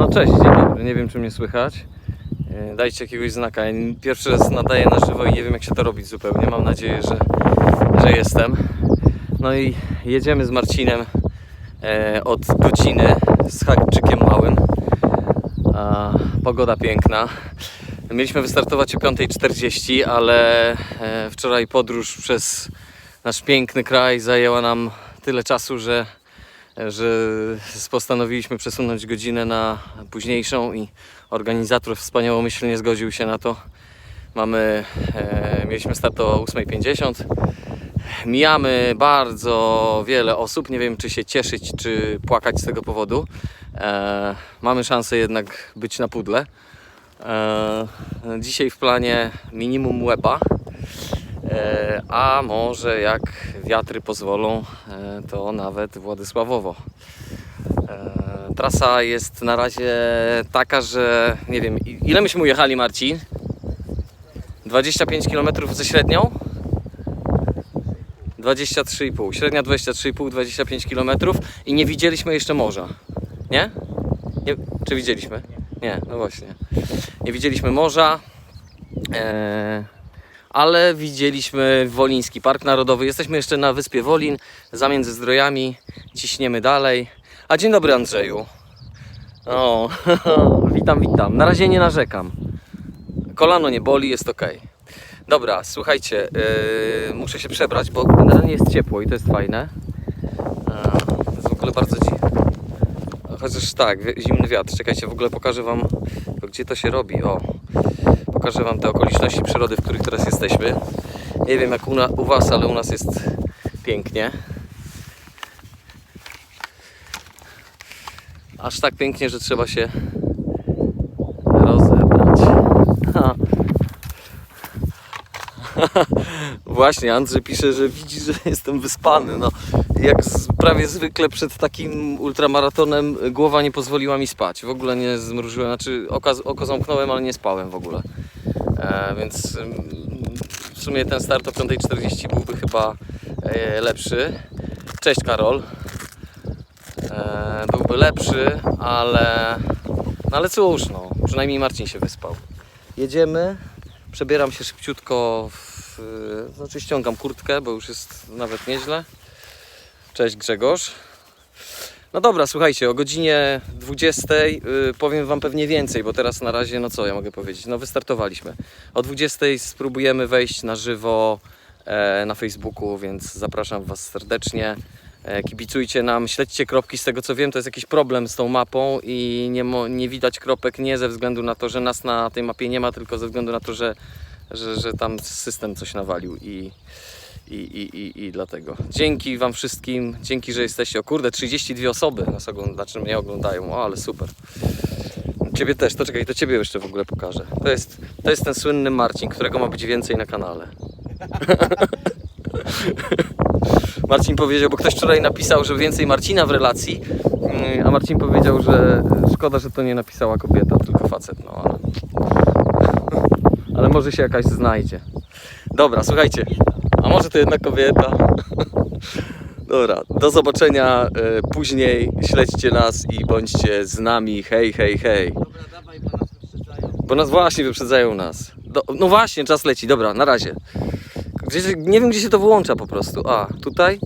No cześć, dzień dobry. Nie wiem czy mnie słychać. E, Dajcie jakiegoś znaka. Pierwszy raz nadaję na żywo i nie wiem jak się to robić zupełnie. Mam nadzieję, że, że jestem. No i jedziemy z Marcinem e, od godziny z haczykiem małym. Pogoda piękna. Mieliśmy wystartować o 5.40, ale e, wczoraj podróż przez nasz piękny kraj zajęła nam tyle czasu, że że postanowiliśmy przesunąć godzinę na późniejszą i organizator wspaniałomyślnie zgodził się na to. Mamy, e, mieliśmy start o 8.50. Mijamy bardzo wiele osób. Nie wiem, czy się cieszyć, czy płakać z tego powodu. E, mamy szansę jednak być na pudle. E, dzisiaj w planie minimum łeba. E, a może jak wiatry pozwolą, e, to nawet Władysławowo. E, Trasa jest na razie taka, że nie wiem, ile myśmy ujechali Marcin? 25 km ze średnią? 23,5. Średnia 23,5, 25 km i nie widzieliśmy jeszcze morza. Nie? nie? Czy widzieliśmy? Nie, no właśnie. Nie widzieliśmy morza. E, ale widzieliśmy Woliński Park Narodowy. Jesteśmy jeszcze na wyspie Wolin, zamiędzy zdrojami. Ciśniemy dalej. A dzień dobry Andrzeju. O, witam, witam. Na razie nie narzekam. Kolano nie boli, jest ok. Dobra, słuchajcie, yy, muszę się przebrać, bo generalnie jest ciepło i to jest fajne. To jest w ogóle bardzo dziwne. Chociaż tak, zimny wiatr. Czekajcie, w ogóle pokażę Wam, gdzie to się robi. O, pokażę Wam te okoliczności przyrody, w których teraz jesteśmy. Nie wiem jak u, na, u Was, ale u nas jest pięknie. Aż tak pięknie, że trzeba się rozebrać. Ha. Właśnie, Andrzej pisze, że widzi, że jestem wyspany. No, jak z, prawie zwykle przed takim ultramaratonem głowa nie pozwoliła mi spać. W ogóle nie zmrużyłem, znaczy oko zamknąłem, ale nie spałem w ogóle. E, więc ym, w sumie ten start o 5.40 byłby chyba e, lepszy. Cześć Karol. E, byłby lepszy, ale, no ale cóż, no, przynajmniej Marcin się wyspał. Jedziemy, przebieram się szybciutko, w, znaczy ściągam kurtkę, bo już jest nawet nieźle. Cześć Grzegorz. No dobra, słuchajcie, o godzinie 20 y, powiem Wam pewnie więcej, bo teraz na razie, no co ja mogę powiedzieć, no wystartowaliśmy. O 20 spróbujemy wejść na żywo e, na Facebooku, więc zapraszam Was serdecznie. E, kibicujcie nam, śledźcie kropki, z tego co wiem to jest jakiś problem z tą mapą i nie, nie widać kropek nie ze względu na to, że nas na tej mapie nie ma, tylko ze względu na to, że, że, że tam system coś nawalił i, i, i, i, i dlatego. Dzięki Wam wszystkim, dzięki, że jesteście. O kurde, 32 osoby nas oglądają, znaczy mnie oglądają, o ale super. Ciebie też, to czekaj, to Ciebie jeszcze w ogóle pokażę. To jest, to jest ten słynny Marcin, którego ma być więcej na kanale. Marcin powiedział, bo ktoś wczoraj napisał, że więcej Marcina w relacji, mm, a Marcin powiedział, że szkoda, że to nie napisała kobieta, tylko facet, no ale... Ale może się jakaś znajdzie. Dobra, słuchajcie, a może to jednak kobieta? Dobra, do zobaczenia e, później, śledźcie nas i bądźcie z nami, hej, hej, hej. Dobra, dawaj, bo nas wyprzedzają. Bo nas właśnie wyprzedzają nas. Do, no właśnie, czas leci, dobra, na razie. Gdzieś, nie wiem, gdzie się to wyłącza po prostu. A, tutaj?